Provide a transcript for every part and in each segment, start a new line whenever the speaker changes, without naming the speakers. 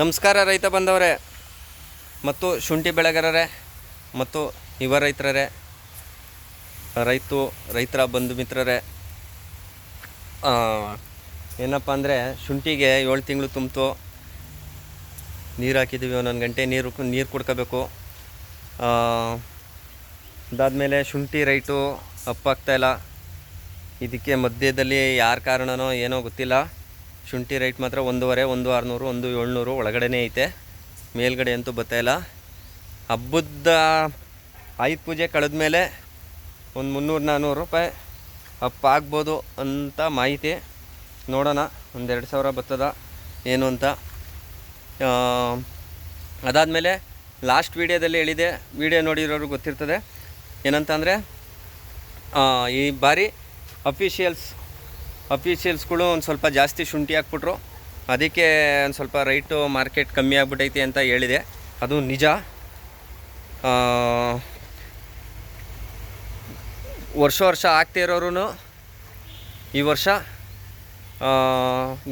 ನಮಸ್ಕಾರ ರೈತ ಬಂದವರೇ, ಮತ್ತು ಶುಂಠಿ ಬೆಳೆಗಾರರೇ, ಮತ್ತು ಯುವ ರೈತರೇ ರೈತು, ರೈತರ ಬಂಧು ಮಿತ್ರರೇ ಏನಪ್ಪ ಅಂದರೆ ಶುಂಠಿಗೆ ಏಳು ತಿಂಗಳು ತುಂಬಿತು. ನೀರು ಹಾಕಿದ್ದೀವಿ ಒಂದೊಂದು ಗಂಟೆ, ನೀರು ನೀರು ಕುಡ್ಕೋಬೇಕು. ಅದಾದಮೇಲೆ ಶುಂಠಿ ರೈಟು ಅಪ್ಪಾಗ್ತಾಯಿಲ್ಲ ಇದಕ್ಕೆ ಮಧ್ಯದಲ್ಲಿ ಯಾರ ಕಾರಣನೋ ಏನೋ ಗೊತ್ತಿಲ್ಲ. ಶುಂಠಿ ರೈಟ್ ಮಾತ್ರ ಒಂದೂವರೆ, ಒಂದು ಆರುನೂರು, ಒಂದು ಏಳ್ನೂರು ಒಳಗಡೆನೇ ಐತೆ. ಮೇಲ್ಗಡೆ ಅಂತೂ ಬರ್ತಾಯಿಲ್ಲ ಹಬ್ಬದ ಆಯುಧ ಪೂಜೆ ಕಳೆದ ಮೇಲೆ ಒಂದು ಮುನ್ನೂರು ನಾನ್ನೂರು ರೂಪಾಯಿ ಅಪ್ಪ ಆಗ್ಬೋದು ಅಂತ ಮಾಹಿತಿ. ನೋಡೋಣ ಒಂದೆರಡು ಸಾವಿರ ಬರ್ತದ, ಏನು ಅಂತ. ಅದಾದಮೇಲೆ ಲಾಸ್ಟ್ ವೀಡಿಯೋದಲ್ಲಿ ಹೇಳಿದೆ, ವೀಡಿಯೋ ನೋಡಿರೋರು ಗೊತ್ತಿರ್ತದೆ. ಏನಂತ ಅಂದರೆ ಈ ಬಾರಿ ಅಫಿಷಿಯಲ್ಸ್ ಅಫಿಷಿಯಲ್ಸ್ಗಳು ಒಂದು ಸ್ವಲ್ಪ ಜಾಸ್ತಿ ಶುಂಠಿ ಹಾಕ್ಬಿಟ್ರು. ಅದಕ್ಕೆ ಒಂದು ಸ್ವಲ್ಪ ರೈಟು ಮಾರ್ಕೆಟ್ ಕಮ್ಮಿ ಆಗ್ಬಿಟ್ಟೈತಿ ಅಂತ ಹೇಳಿದೆ. ಅದು ನಿಜ. ವರ್ಷ ವರ್ಷ ಇರೋರು ಈ ವರ್ಷ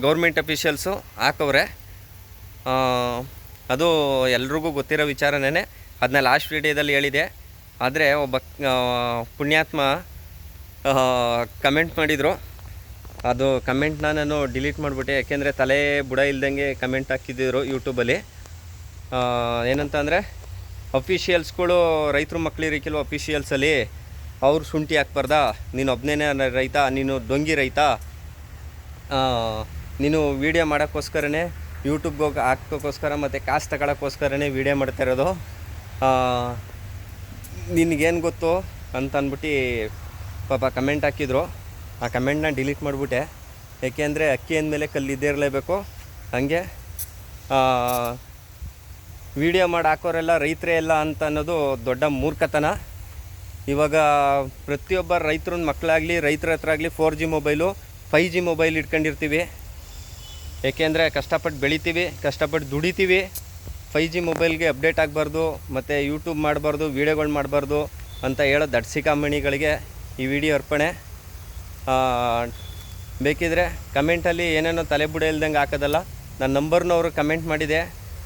ಗೌರ್ಮೆಂಟ್ ಅಫೀಷಿಯಲ್ಸು ಹಾಕವ್ರೆ. ಅದು ಎಲ್ರಿಗೂ ಗೊತ್ತಿರೋ ವಿಚಾರನೇ ಅದನ್ನ ಲಾಸ್ಟ್ ವಿಡಿಯೋದಲ್ಲಿ ಹೇಳಿದೆ. ಆದರೆ ಒಬ್ಬ ಪುಣ್ಯಾತ್ಮ ಕಮೆಂಟ್ ಮಾಡಿದರು. ಅದು ಕಮೆಂಟ್ನ ನಾನು ಡಿಲೀಟ್ ಮಾಡಿಬಿಟ್ಟೆ, ಯಾಕೆಂದರೆ ತಲೆ ಬುಡ ಇಲ್ದಂಗೆ ಕಮೆಂಟ್ ಹಾಕಿದ್ದರು ಯೂಟ್ಯೂಬಲ್ಲಿ ಏನಂತ ಅಂದರೆ ಅಫಿಷಿಯಲ್ಸ್ಗಳು ರೈತರು ಮಕ್ಕಳಿರಿಕಿಲ್ವ ಅಫಿಷಿಯಲ್ಸಲ್ಲಿ ಅವ್ರು ಶುಂಠಿ ಹಾಕ್ಬಾರ್ದಾ? ನೀನು ಒಬ್ಬನೇ ರೈತ, ನೀನು ದೊಂಗಿ ರೈತ. ನೀನು ವೀಡಿಯೋ ಮಾಡೋಕ್ಕೋಸ್ಕರನೇ ಯೂಟ್ಯೂಬ್ಗೆ ಹೋಗಿ ಹಾಕೋಕ್ಕೋಸ್ಕರ ಮತ್ತು ಕಾಸು ತಗೊಳಕ್ಕೋಸ್ಕರನೇ ವೀಡಿಯೋ ಮಾಡ್ತಾ ಇರೋದು. ನಿನಗೇನು ಗೊತ್ತು ಅಂತ ಅಂದ್ಬಿಟ್ಟು ಪಾಪ ಕಮೆಂಟ್ ಹಾಕಿದ್ರು. ಆ ಕಮೆಂಟ್ನ ಡಿಲೀಟ್ ಮಾಡಿಬಿಟ್ಟೆ. ಏಕೆಂದರೆ ಅಕ್ಕಿ ಅಂದಮೇಲೆ ಕಲ್ಲಿದ್ದೇ ಇರಲೇಬೇಕು. ಹಾಗೆ ವಿಡಿಯೋ ಮಾಡಿ ಹಾಕೋರೆಲ್ಲ ರೈತರೇ ಎಲ್ಲ ಅಂತ ಅನ್ನೋದು ದೊಡ್ಡ ಮೂರ್ಖತನ. ಇವಾಗ ಪ್ರತಿಯೊಬ್ಬ ರೈತರ ಮಕ್ಕಳಾಗಲಿ ರೈತರ ಹತ್ರ ಆಗಲಿ four G mobile five G mobile ಇಟ್ಕೊಂಡಿರ್ತೀವಿ ಏಕೆಂದರೆ ಕಷ್ಟಪಟ್ಟು ಬೆಳಿತೀವಿ ಕಷ್ಟಪಟ್ಟು ದುಡಿತೀವಿ. ಫೈ ಜಿ ಮೊಬೈಲ್ಗೆ ಅಪ್ಡೇಟ್ ಆಗಬಾರ್ದು, ಮತ್ತು ಯೂಟ್ಯೂಬ್ ಮಾಡಬಾರ್ದು, ವೀಡಿಯೋಗಳು ಮಾಡಬಾರ್ದು ಅಂತ ಹೇಳೋ ದಡ್ಸಿಕಾಮಣಿಗಳಿಗೆ ಈ ವಿಡಿಯೋ ಅರ್ಪಣೆ. ಬೇಕಿದ್ರೆ ಕಮೆಂಟಲ್ಲಿ ಏನೇನೋ ತಲೆ ಬುಡ ಇಲ್ದಂಗೆ ಹಾಕೋದಲ್ಲ, ನನ್ನ ನಂಬರ್ನವರು ಕಮೆಂಟ್ ಮಾಡಿದೆ.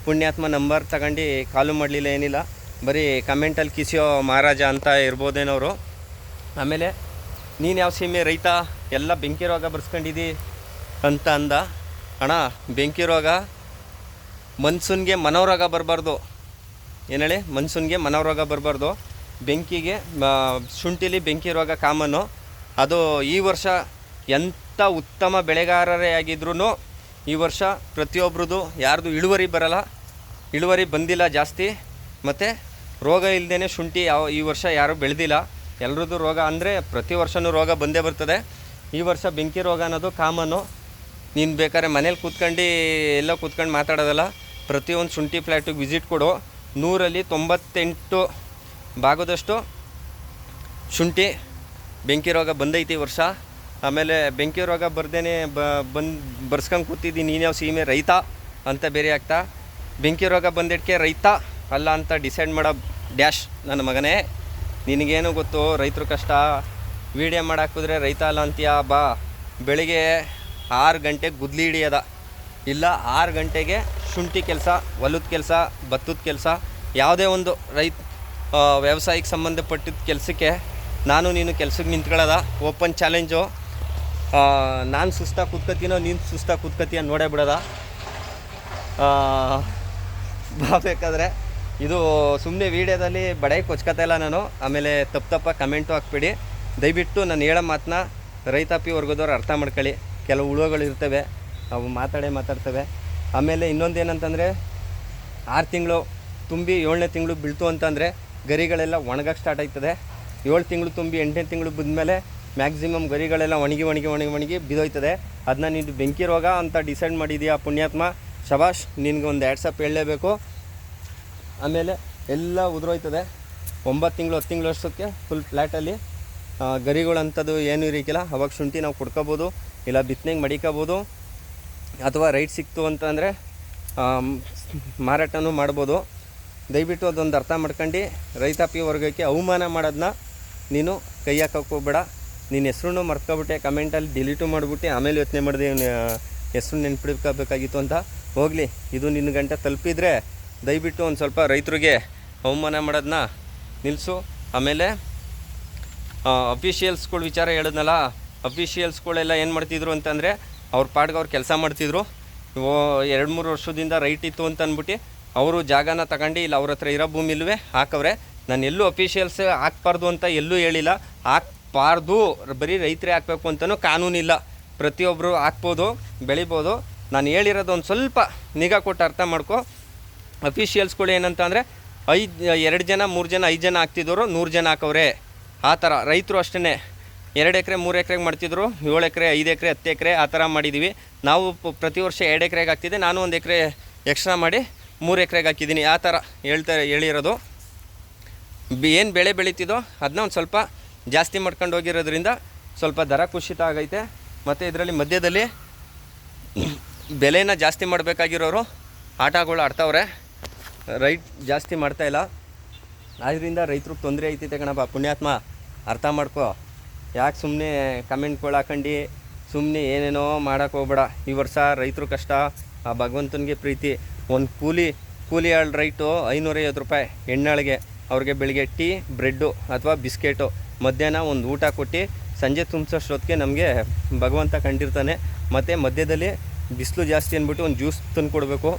ಪುಣ್ಯಾತ್ಮ ನಂಬರ್ ತಗೊಂಡು ಕಾಲು ಮಾಡಲಿಲ್ಲ ಏನಿಲ್ಲ. ಬರೀ ಕಮೆಂಟಲ್ಲಿ ಕಿಸಿಯೋ ಮಹಾರಾಜ ಅಂತ ಇರ್ಬೋದೇನವರು. ಆಮೇಲೆ, ನೀನು ಯಾವ ಸೀಮೆ ರೈತ, ಎಲ್ಲ ಬೆಂಕಿ ರೋಗ ಬರ್ಸ್ಕೊಂಡಿದ್ದಿ ಅಂತ ಅಂದ. ಅಣ್ಣ, ಬೆಂಕಿ ರೋಗ ಮನ್ಸೂನ್ಗೆ ಮನೋರೋಗ ಬರಬಾರ್ದು. ಏನು ಹೇಳಿ? ಮನ್ಸೂನ್ಗೆ ಮನೋರೋಗ ಬರಬಾರ್ದು. ಬೆಂಕಿಗೆ ಶುಂಠಿಲಿ ಬೆಂಕಿ ರೋಗ ಕಾಮನ್ನು ಅದು ಈ ವರ್ಷ ಎಂಥ ಉತ್ತಮ ಬೆಳೆಗಾರರೇ ಆಗಿದ್ರೂ ಈ ವರ್ಷ ಪ್ರತಿಯೊಬ್ರದ್ದು ಯಾರ್ದು ಇಳುವರಿ ಬರಲ್ಲ, ಇಳುವರಿ ಬಂದಿಲ್ಲ ಜಾಸ್ತಿ. ಮತ್ತು ರೋಗ ಇಲ್ಲದೇ ಶುಂಠಿ ಯಾವ, ಈ ವರ್ಷ ಯಾರೂ ಬೆಳೆದಿಲ್ಲ. ಎಲ್ರದ್ದು ರೋಗ ಅಂದರೆ ಪ್ರತಿ ವರ್ಷವೂ ರೋಗ ಬಂದೇ ಬರ್ತದೆ. ಈ ವರ್ಷ ಬೆಂಕಿ ರೋಗ ಅನ್ನೋದು ಕಾಮನ್ನು ನೀನು ಬೇಕಾದ್ರೆ ಮನೇಲಿ ಕೂತ್ಕೊಂಡು ಎಲ್ಲ ಕೂತ್ಕೊಂಡು ಮಾತಾಡೋದಲ್ಲ, ಪ್ರತಿಯೊಂದು ಶುಂಠಿ ಫ್ಲ್ಯಾಟಿಗೆ ವಿಸಿಟ್ ಕೊಡು. ನೂರಲ್ಲಿ ತೊಂಬತ್ತೆಂಟು ಭಾಗದಷ್ಟು ಶುಂಠಿ ಬೆಂಕಿ ರೋಗ ಬಂದೈತಿ ವರ್ಷ. ಆಮೇಲೆ ಬೆಂಕಿ ರೋಗ ಬರ್ದೇನೆ ಬಂದು, ಬರ್ಸ್ಕೊಂಡು ಕೂತಿದ್ದೀನಿ ನೀನ್ಯಾವ ಸೀಮೆ ರೈತ ಅಂತ ಬೇರೆ ಆಗ್ತಾ. ಬೆಂಕಿ ರೋಗ ಬಂದಿಡ್ಕೆ ರೈತ ಅಲ್ಲ ಅಂತ ಡಿಸೈಡ್ ಮಾಡೋ ಡ್ಯಾಶ್ ನನ್ನ ಮಗನೇ. ನಿನಗೇನು ಗೊತ್ತು ರೈತರು ಕಷ್ಟ. ವೀಡಿಯೋ ಮಾಡಾಕಿದ್ರೆ ರೈತ ಅಲ್ಲ ಅಂತೀಯ? ಬಾ. ಬೆಳಿಗ್ಗೆ ಆರು ಗಂಟೆಗೆ ಗುದ್ಲಿ ಹಿಡಿಯೋದ. ಇಲ್ಲ, ಆರು ಗಂಟೆಗೆ ಶುಂಠಿ ಕೆಲಸ ಹೊಲದ ಕೆಲಸ ಭತ್ತದ ಕೆಲಸ. ಯಾವುದೇ ಒಂದು ರೈತ ವ್ಯವಸಾಯಕ್ಕೆ ಸಂಬಂಧಪಟ್ಟಿದ್ದ ಕೆಲಸಕ್ಕೆ ನಾನು, ನೀನು ಕೆಲಸಕ್ಕೆ ನಿಂತ್ಕೊಳ್ಳೋದ? ಓಪನ್ ಚಾಲೆಂಜು ನಾನು ಸುಸ್ತಾಗಿ ಕೂತ್ಕೋತೀನೋ ನೀನು ಸುಸ್ತಾಗಿ ಕೂತ್ಕೋತೀಯ ನೋಡೇ ಬಿಡೋದ? ಬಾಬೇಕಾದ್ರೆ ಇದು ಸುಮ್ಮನೆ ವೀಡಿಯೋದಲ್ಲಿ ಬಡಾಯಿ ಕೊಚ್ಕೋತಾ ಇಲ್ಲ ನಾನು. ಆಮೇಲೆ ತಪ್ಪು ತಪ್ಪ ಕಮೆಂಟು ಹಾಕ್ಬೇಡಿ. ದಯವಿಟ್ಟು ನಾನು ಹೇಳೋ ಮಾತನ್ನ ರೈತಾಪಿ ವರ್ಗದವ್ರು ಅರ್ಥ ಮಾಡ್ಕೊಳ್ಳಿ. ಕೆಲವು ಉಳುವಗಳು ಇರ್ತವೆ, ಅವು ಮಾತಾಡೇ ಮಾತಾಡ್ತವೆ. ಆಮೇಲೆ ಇನ್ನೊಂದು ಏನಂತಂದರೆ, ಆರು ತಿಂಗಳು, ತುಂಬಿ ಏಳನೇ ತಿಂಗಳು ಬೀಳ್ತು ಅಂತಂದರೆ ಗರಿಗಳೆಲ್ಲ ಒಣಗಕ್ಕೆ ಸ್ಟಾರ್ಟ್ ಆಯ್ತದೆ ಏಳು ತಿಂಗಳು ತುಂಬಿ ಎಂಟನೇ ತಿಂಗಳು ಬಿದ್ಮೇಲೆ ಮ್ಯಾಕ್ಸಿಮಮ್ ಗರಿಗಳೆಲ್ಲ ಒಣಗಿ ಒಣಗಿ ಒಣಗಿ ಒಣಗಿ ಬಿದೋಯ್ತದೆ. ಅದನ್ನ ನೀನು ಬೆಂಕಿ ರೋಗ ಅಂತ ಡಿಸೈಡ್ ಮಾಡಿದೀಯಾ ಪುಣ್ಯಾತ್ಮ? ಶಬಾಷ್, ನಿನಗೆ ಒಂದು ಎರಡು ಸಪ್ ಹೇಳಲೇಬೇಕು. ಆಮೇಲೆ ಎಲ್ಲ ಉದುರೋಯ್ತದೆ. ಒಂಬತ್ತು ತಿಂಗಳು, ಹತ್ತು ತಿಂಗಳು ವರ್ಷಕ್ಕೆ ಫುಲ್ ಫ್ಲ್ಯಾಟಲ್ಲಿ ಗರಿಗಳಂಥದ್ದು ಏನೂ ಇರಕ್ಕಿಲ್ಲ ಅವಾಗ ಶುಂಠಿ ನಾವು ಕೊಡ್ಕೋಬೋದು, ಇಲ್ಲ ಬಿತ್ತನೆಗೆ ಮಡಿಕೋಬೋದು, ಅಥವಾ ರೈಟ್ ಸಿಕ್ತು ಅಂತಂದರೆ ಮಾರಾಟನೂ ಮಾಡ್ಬೋದು. ದಯವಿಟ್ಟು ಅದೊಂದು ಅರ್ಥ ಮಾಡ್ಕೊಂಡು. ರೈತಾಪಿ ವರ್ಗಕ್ಕೆ ಅವಮಾನ ಮಾಡೋದನ್ನ ನೀನು ಕೈ ಹಾಕೋಕ್ಕೋಗ್ಬೇಡ ನಿನ್ನ ಹೆಸ್ರು ಮರ್ತ್ಕೊಬಿಟ್ಟೆ, ಕಮೆಂಟಲ್ಲಿ ಡಿಲೀಟು ಮಾಡಿಬಿಟ್ಟು, ಆಮೇಲೆ ಯೋಚನೆ ಮಾಡಿದೆ ಹೆಸರು ನೆನ್ಪಿಡ್ಕೋಬೇಕಾಗಿತ್ತು ಅಂತ. ಹೋಗಲಿ, ಇದು ನಿನ್ನ ಗಂಟೆ ತಲುಪಿದರೆ ದಯವಿಟ್ಟು ಒಂದು ಸ್ವಲ್ಪ ರೈತರಿಗೆ ಅವಮಾನ ಮಾಡೋದನ್ನ ನಿಲ್ಲಿಸು ಆಮೇಲೆ ಅಫಿಷಿಯಲ್ಸ್ಗಳ ವಿಚಾರ ಹೇಳಿದ್ನಲ್ಲ ಅಫಿಷಿಯಲ್ಸ್ಗಳೆಲ್ಲ ಏನು ಮಾಡ್ತಿದ್ರು ಅಂತಂದರೆ ಅವ್ರ ಪಾಡ್ಗೆ ಅವ್ರು ಕೆಲಸ ಮಾಡ್ತಿದ್ರು. ಓ, ಎರಡು ಮೂರು ವರ್ಷದಿಂದ ರೈಟ್ ಇತ್ತು ಅಂತ ಅಂದ್ಬಿಟ್ಟು ಅವರು ಜಾಗನ ತಗೊಂಡು ಇಲ್ಲ ಅವ್ರ ಹತ್ರ ಇರೋ ಭೂಮಿಲ್ವೇ ಹಾಕವ್ರೆ. ನಾನು ಎಲ್ಲೂ ಅಫಿಷಿಯಲ್ಸ್ ಹಾಕ್ಬಾರ್ದು ಅಂತ ಎಲ್ಲೂ ಹೇಳಿಲ್ಲ. ಹಾಕ್ಬಾರ್ದು, ಬರೀ ರೈತರೇ ಹಾಕಬೇಕು ಅಂತಲೂ ಕಾನೂನಿಲ್ಲ. ಪ್ರತಿಯೊಬ್ಬರು ಹಾಕ್ಬೋದು, ಬೆಳಿಬೋದು. ನಾನು ಹೇಳಿರೋದು ಒಂದು ಸ್ವಲ್ಪ ನಿಗಾ ಕೊಟ್ಟು ಅರ್ಥ ಮಾಡ್ಕೊ. ಅಫಿಷಿಯಲ್ಸ್ಗಳು ಏನಂತ ಅಂದರೆ ಐದು, ಎರಡು ಜನ, ಮೂರು ಜನ, ಐದು ಜನ ಹಾಕ್ತಿದ್ದವರು ನೂರು ಜನ ಹಾಕವ್ರೆ. ಆ ಥರ ರೈತರು ಅಷ್ಟೇ ಎರಡು ಎಕರೆ, ಮೂರು ಎಕರೆಗೆ ಮಾಡ್ತಿದ್ರು, ಏಳು ಎಕರೆ, ಐದು ಎಕರೆ, ಹತ್ತು ಎಕರೆ ಆ ಥರ ಮಾಡಿದ್ದೀವಿ ನಾವು ಪ್ರತಿ ವರ್ಷ ಎರಡು ಎಕರೆಗೆ ಹಾಕ್ತಿದ್ದೆ, ನಾನು ಒಂದು ಎಕರೆ ಎಕ್ಸ್ಟ್ರಾ ಮಾಡಿ ಮೂರು ಎಕರೆಗೆ ಹಾಕಿದ್ದೀನಿ. ಆ ಥರ ಹೇಳ್ತಾ, ಹೇಳಿರೋದು. ಏನು ಬೆಳೆ ಬೆಳೀತಿದೋ ಅದನ್ನ ಒಂದು ಸ್ವಲ್ಪ ಜಾಸ್ತಿ ಮಾಡ್ಕೊಂಡು ಹೋಗಿರೋದ್ರಿಂದ ಸ್ವಲ್ಪ ದರ ಕುಸಿತ ಆಗೈತೆ. ಮತ್ತು ಇದರಲ್ಲಿ ಮಧ್ಯದಲ್ಲಿ ಬೆಲೆನ ಜಾಸ್ತಿ ಮಾಡಬೇಕಾಗಿರೋರು ಆಟಗಳು ಆಡ್ತಾವ್ರೆ. ರೈಟ್ ಜಾಸ್ತಿ ಮಾಡ್ತಾ ಇಲ್ಲ. ಆದ್ದರಿಂದ ರೈತರಿಗೆ ತೊಂದರೆ ಐತಿತೆ ಕಣಪ್ಪ. ಪುಣ್ಯಾತ್ಮ ಅರ್ಥ ಮಾಡ್ಕೊ. ಯಾಕೆ ಸುಮ್ಮನೆ ಕಮೆಂಟ್ಗಳು ಹಾಕೊಂಡು ಸುಮ್ಮನೆ ಏನೇನೋ ಮಾಡೋಕೆ ಹೋಗ್ಬೇಡ. ಈ ವರ್ಷ ರೈತರು ಕಷ್ಟ, ಆ ಭಗವಂತನಿಗೆ ಪ್ರೀತಿ. ಒಂದು ಕೂಲಿ ಕೂಲಿ ಆಳ್ ರೈಟು ಐನೂರೈವತ್ತು ರೂಪಾಯಿ ಎಣ್ಣಾಳಿಗೆ ಅವ್ರಿಗೆ ಬೆಳಿಗ್ಗೆ ಟೀ, ಬ್ರೆಡ್ಡು ಅಥವಾ ಬಿಸ್ಕೆಟು, ಮಧ್ಯಾಹ್ನ ಒಂದು ಊಟ ಕೊಟ್ಟು ಸಂಜೆ ತುಂಬಿಸೋಷ್ಟೊತ್ತಿಗೆ ನಮಗೆ ಭಗವಂತ ಕಂಡಿರ್ತಾನೆ. ಮತ್ತು ಮಧ್ಯದಲ್ಲಿ ಬಿಸಿಲು ಜಾಸ್ತಿ ಅಂದ್ಬಿಟ್ಟು ಒಂದು ಜ್ಯೂಸ್ ತಂದು ಕೊಡಬೇಕು.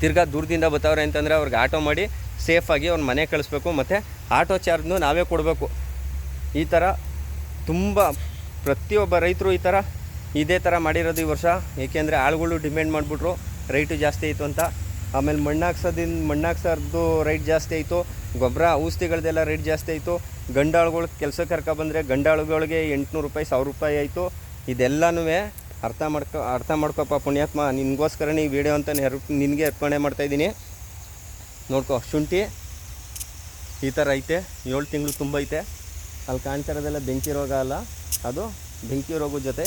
ತಿರ್ಗಾ ದೂರದಿಂದ ಬರ್ತಾವ್ರೆ ಅಂತಂದರೆ ಅವ್ರಿಗೆ ಆಟೋ ಮಾಡಿ ಸೇಫಾಗಿ ಅವ್ರ ಮನೆ ಕಳಿಸ್ಬೇಕು. ಮತ್ತು ಆಟೋ ಚಾರ್ಜ್ನು ನಾವೇ ಕೊಡಬೇಕು. ಈ ಥರ ತುಂಬ ಪ್ರತಿಯೊಬ್ಬ ರೈತರು ಈ ಥರ ಇದೇ ಥರ ಮಾಡಿರೋದು ಈ ವರ್ಷ. ಏಕೆಂದರೆ ಆಳುಗಳು ಡಿಮ್ಯಾಂಡ್ ಮಾಡಿಬಿಟ್ರು. ರೈಟು ಜಾಸ್ತಿ ಆಯಿತು ಅಂತ. ಆಮೇಲೆ ಮಣ್ಣಾಕ್ಸೋದಿಂದ ಮಣ್ಣಾಕ್ಸೋದು ರೈಟ್ ಜಾಸ್ತಿ ಆಯಿತು. ಗೊಬ್ಬರ, ಔಷಧಿಗಳದೆಲ್ಲ ರೇಟ್ ಜಾಸ್ತಿ ಆಯಿತು. ಗಂಡಾಳುಗಳು ಕೆಲಸ ಕರ್ಕೊ ಬಂದರೆ ಗಂಡಾಳುಗಳಿಗೆ ಎಂಟುನೂರು ರೂಪಾಯಿ, ಸಾವಿರ ರೂಪಾಯಿ ಆಯಿತು. ಇದೆಲ್ಲನೂ ಅರ್ಥ ಮಾಡ್ಕೊ, ಅರ್ಥ ಮಾಡ್ಕೊಪ್ಪ ಪುಣ್ಯಾತ್ಮ. ನಿನಗೋಸ್ಕರನೇ ಈ ವಿಡಿಯೋ ಅಂತ ನೆರ್ ನಿನಗೆ ಅರ್ಪಣೆ ಮಾಡ್ತಾಯಿದ್ದೀನಿ ನೋಡ್ಕೊ, ಶುಂಠಿ ಈ ಥರ ಐತೆ. ಏಳು ತಿಂಗಳು ತುಂಬ ಐತೆ. ಅಲ್ಲಿ ಕಾಣ್ತಾ ಇರೋದೆಲ್ಲ ಬೆಂಕಿ ರೋಗ ಅಲ್ಲ. ಅದು ಬೆಂಕಿ ರೋಗದ ಜೊತೆ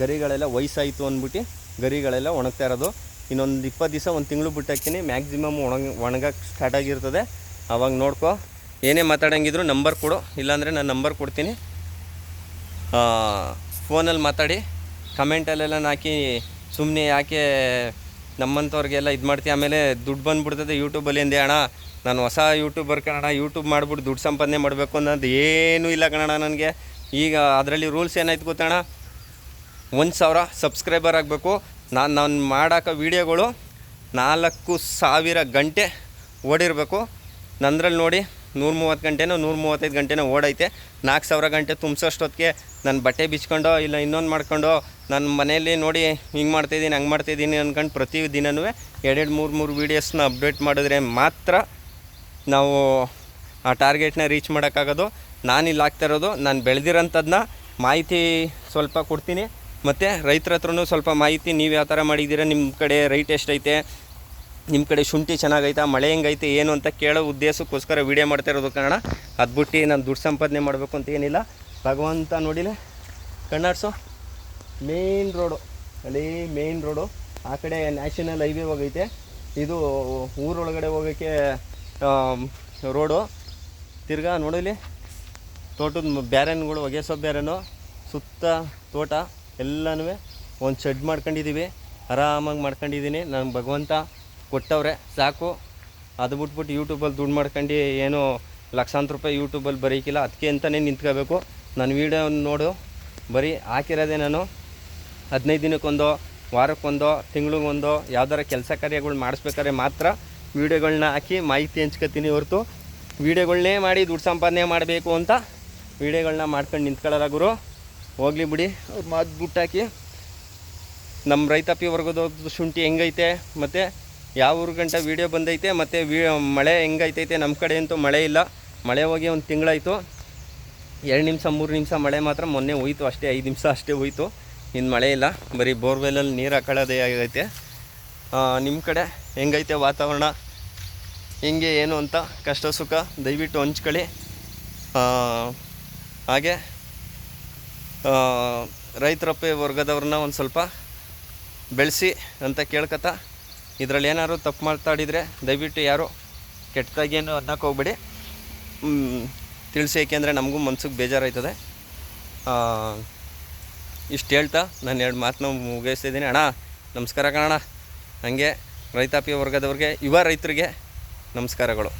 ಗರಿಗಳೆಲ್ಲ ವಯಸ್ಸಾಯಿತು ಅಂದ್ಬಿಟ್ಟು ಗರಿಗಳೆಲ್ಲ ಒಣಗ್ತಾ ಇರೋದು. ಇನ್ನೊಂದು ಇಪ್ಪತ್ತು ದಿವಸ ಒಂದು ತಿಂಗಳು ಬಿಟ್ಟು ಹಾಕ್ತೀನಿ. ಮ್ಯಾಕ್ಸಿಮಮ್ ಒಣಗ ಒಣಗಕ್ಕೆ ಸ್ಟಾರ್ಟ್ ಆಗಿರ್ತದೆ. ಅವಾಗ ನೋಡ್ಕೋ. ಏನೇ ಮಾತಾಡೋಂಗಿದ್ರು ನಂಬರ್ ಕೊಡು, ಇಲ್ಲಾಂದರೆ ನಾನು ನಂಬರ್ ಕೊಡ್ತೀನಿ. ಫೋನಲ್ಲಿ ಮಾತಾಡಿ, ಕಮೆಂಟಲ್ಲೆಲ್ಲ ಹಾಕಿ ಸುಮ್ಮನೆ ಯಾಕೆ ನಮ್ಮಂಥವ್ರಿಗೆಲ್ಲ ಇದು ಮಾಡ್ತೀವಿ ಆಮೇಲೆ ದುಡ್ಡು ಬಂದುಬಿಡ್ತದೆ ಯೂಟ್ಯೂಬಲ್ಲಿ ಅಂದೆ, ಅಣ್ಣ, ನಾನು ಹೊಸ ಯೂಟ್ಯೂಬರ್ ಕನ್ನಡ ಯೂಟ್ಯೂಬ್ ಮಾಡಿಬಿಟ್ಟು ದುಡ್ಡು ಸಂಪಾದನೆ ಮಾಡಬೇಕು ಅನ್ನೋದು ಏನೂ ಇಲ್ಲ ಕನ್ನಡ ನನಗೆ. ಈಗ ಅದರಲ್ಲಿ ರೂಲ್ಸ್ ಏನಾಯ್ತು ಗೊತ್ತಣ್ಣ? ಒಂದು ಸಾವಿರ ಸಬ್ಸ್ಕ್ರೈಬರ್ ಆಗಬೇಕು. ನಾನು ನಾನು ಮಾಡೋಕೆ ವೀಡಿಯೋಗಳು ನಾಲ್ಕು ಸಾವಿರ ಗಂಟೆ ಓಡಿರಬೇಕು. ನಂದ್ರಲ್ಲಿ ನೋಡಿ ನೂರ ಮೂವತ್ತು ಗಂಟೆನೋ ನೂರ ಮೂವತ್ತೈದು ಗಂಟೆನೋ ಓಡೈತೆ. ನಾಲ್ಕು ಸಾವಿರ ಗಂಟೆ ತುಂಬಿಸೋಷ್ಟೊತ್ತಿಗೆ ನಾನು ಬಟ್ಟೆ ಬಿಚ್ಕೊಂಡೋ ಇಲ್ಲ ಇನ್ನೊಂದು ಮಾಡ್ಕೊಂಡೋ ನನ್ನ ಮನೆಯಲ್ಲಿ ನೋಡಿ ಹಿಂಗೆ ಮಾಡ್ತಾಯಿದ್ದೀನಿ ಹಂಗೆ ಮಾಡ್ತಾಯಿದ್ದೀನಿ ಅಂದ್ಕೊಂಡು ಪ್ರತಿ ದಿನವೂ ಎರಡೆರಡು, ಮೂರು ಮೂರು ವೀಡಿಯೋಸ್ನ ಅಪ್ಡೇಟ್ ಮಾಡಿದ್ರೆ ಮಾತ್ರ ನಾವು ಆ ಟಾರ್ಗೆಟ್ನ ರೀಚ್ ಮಾಡೋಕ್ಕಾಗೋದು. ನಾನು ಇಲ್ಲಿ ಆಗ್ತಾ ಇರೋದು, ನಾನು ಬೆಳೆದಿರೋಂಥದ್ದನ್ನ ಮಾಹಿತಿ ಸ್ವಲ್ಪ ಕೊಡ್ತೀನಿ. ಮತ್ತು ರೈತರ ಹತ್ರನೂ ಸ್ವಲ್ಪ ಮಾಹಿತಿ ನೀವು ಯಾವ ಥರ ಮಾಡಿದ್ದೀರಾ ನಿಮ್ಮ ಕಡೆ ರೈಟ್ ಎಷ್ಟೈತೆ ನಿಮ್ಮ ಕಡೆ ಶುಂಠಿ ಚೆನ್ನಾಗೈತಾ? ಮಳೆ ಹೆಂಗೈತೆ? ಏನು ಅಂತ ಕೇಳೋ ಉದ್ದೇಶಕ್ಕೋಸ್ಕರ ವೀಡಿಯೋ ಮಾಡ್ತಾ ಇರೋದು ಕಾರಣ ಅದು ಬಿಟ್ಟು ನಾನು ದುಡ್ಡು ಸಂಪಾದನೆ ಮಾಡಬೇಕು ಅಂತ ಏನಿಲ್ಲ. ಭಗವಂತ ನೋಡಿಲೆ. ಕಣ್ಣಾಡ್ಸೋ ಮೇನ್ ರೋಡು. ಅಲ್ಲಿ ಮೇನ್ ರೋಡು. ಆ ಕಡೆ ನ್ಯಾಷನಲ್ ಹೈವೇ ಹೋಗೈತೆ. ಇದು ಊರೊಳಗಡೆ ಹೋಗೋಕ್ಕೆ ರೋಡು. ತಿರ್ಗಾ ನೋಡಲಿ. ತೋಟದ ಬ್ಯಾರನ್ಗಳು ಒಗೆಸೋ ಬ್ಯಾರನು. ಸುತ್ತ ತೋಟ. ಎಲ್ಲನೂ ಒಂದು ಶೆಡ್ ಮಾಡ್ಕೊಂಡಿದ್ದೀವಿ ಆರಾಮಾಗಿ ಮಾಡ್ಕೊಂಡಿದ್ದೀನಿ ನಾನು ಭಗವಂತ ಕೊಟ್ಟವ್ರೆ, ಸಾಕು. ಅದು ಬಿಟ್ಬಿಟ್ಟು ಯೂಟ್ಯೂಬಲ್ಲಿ ದುಡ್ಡು ಮಾಡ್ಕೊಂಡು ಏನು ಲಕ್ಷಾಂತರ ರೂಪಾಯಿ ಯೂಟ್ಯೂಬಲ್ಲಿ ಬರೀಕಿಲ್ಲ, ಅದಕ್ಕೆ ಅಂತಲೇ ನಿಂತ್ಕೋಬೇಕು. ನನ್ನ ವೀಡಿಯೋ ನೋಡು, ಬರೀ ಹಾಕಿರೋದೇ ನಾನು. ಹದಿನೈದು ದಿನಕ್ಕೊಂದೋ, ವಾರಕ್ಕೊಂದೋ, ತಿಂಗಳಿಗೊಂದೋ, ಯಾವ್ದಾರ ಕೆಲಸ ಕಾರ್ಯಗಳು ಮಾಡಿಸ್ಬೇಕಾದ್ರೆ ಮಾತ್ರ ವೀಡಿಯೋಗಳನ್ನ ಹಾಕಿ ಮಾಹಿತಿ ಹಂಚ್ಕೊತೀನಿ ಹೊರತು. ವೀಡಿಯೋಗಳನ್ನೇ ಮಾಡಿ ದುಡ್ಡು ಸಂಪಾದನೆ ಮಾಡಬೇಕು ಅಂತ ವೀಡಿಯೋಗಳನ್ನ ಮಾಡ್ಕೊಂಡು ನಿಂತ್ಕೊಳ್ಳಲ್ಲ ಗುರು. ಹೋಗ್ಲಿ ಬಿಡಿ, ಅವ್ರು ಮಾತು ಬಿಟ್ಟಾಕಿ. ನಮ್ಮ ರೈತಾಪಿ ವರ್ಗದ ಶುಂಠಿ ಹೆಂಗೈತೆ, ಮತ್ತು ಯಾವ ಊರು ಗಂಟ ವೀಡಿಯೋ ಬಂದೈತೆ, ಮತ್ತು ವಿ ಮಳೆ ಹೆಂಗೈತೈತೆ ನಮ್ಮ ಕಡೆ ಅಂತೂ ಮಳೆ ಇಲ್ಲ. ಮಳೆ ಹೋಗಿ ಒಂದು ತಿಂಗಳಾಯಿತು. ಎರಡು ನಿಮಿಷ, ಮೂರು ನಿಮಿಷ ಮಳೆ ಮಾತ್ರ, ಮೊನ್ನೆ ಹೋಯ್ತು ಅಷ್ಟೇ, ಐದು ನಿಮಿಷ ಅಷ್ಟೇ ಹೋಯ್ತು. ಇನ್ನು ಮಳೆ ಇಲ್ಲ. ಬರೀ ಬೋರ್ವೆಲಲ್ಲಿ ನೀರು ಹಾಕೊಳ್ಳೋದೇ ಆಗೈತೆ. ನಿಮ್ಮ ಕಡೆ ಹೆಂಗೈತೆ ವಾತಾವರಣ? ಹೆಂಗೆ, ಏನು ಅಂತ? ಕಷ್ಟ, ಸುಖ? ದಯವಿಟ್ಟು ಹಂಚ್ಕೊಳ್ಳಿ. ಹಾಗೆ ರೈತರಪ್ಪೆ ವರ್ಗದವ್ರನ್ನ ಒಂದು ಸ್ವಲ್ಪ ಬೆಳೆಸಿ ಅಂತ ಕೇಳ್ಕೊತ ಇದರಲ್ಲಿ ಏನಾದ್ರು ತಪ್ಪು ಮಾತಾಡಿದರೆ ದಯವಿಟ್ಟು ಯಾರು ಕೆಟ್ಟದಾಗೇನು ಅನ್ನಕ್ಕೆ ಹೋಗ್ಬೇಡಿ. ತಿಳಿಸಿ ಏಕೆಂದರೆ ನಮಗೂ ಮನ್ಸಿಗೆ ಬೇಜಾರಾಯ್ತದೆ. ಇಷ್ಟು ಹೇಳ್ತಾ ನಾನು ಎರಡು ಮಾತನ್ನ ಮುಗಿಸ್ತಿದ್ದೀನಿ. ಅಣ್ಣ, ನಮಸ್ಕಾರ ಕಣಣ್ಣ. ಹಾಗೆ ರೈತಾಪಿ ವರ್ಗದವ್ರಿಗೆ, ಯುವ ರೈತರಿಗೆ ನಮಸ್ಕಾರಗಳು.